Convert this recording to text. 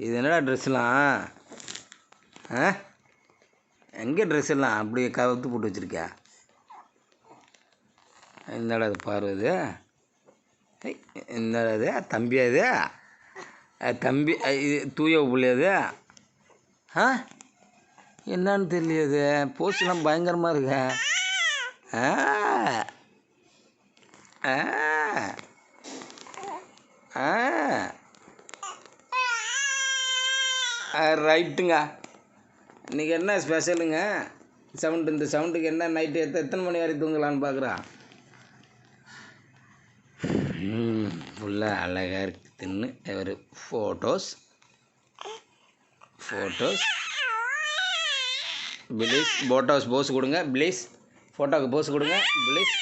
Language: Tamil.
இது என்னடா ட்ரெஸ்லாம் ஆ? எங்கே ட்ரெஸ் எல்லாம் அப்படியே கவுத்து போட்டு வச்சுருக்கியா? என்னடா இது பார்வது என்னடா இது. தம்பியா இது? தம்பி இது தூய பிள்ளையா ஆ? என்னன்னு தெரியல இது. போஸ்ட்லாம் பயங்கரமாக இருக்க. ஆ? ஆ? ஆ ஆ ரைட்டுங்க. இன்றைக்கி என்ன ஸ்பெஷலுங்க சவுண்டு இந்த சவுண்டுக்கு என்ன நைட்டு எத்த எத்தனை மணி வரைக்கும் தூங்கலான்னு பார்க்குறான் ஃபுல்லாக அழகாக இருக்குதுன்னு ஒரு photos photos please photos pose கொடுங்க. ப்ளீஸ் ஃபோட்டோவுக்கு போஸ் கொடுங்க. ப்ளீஸ்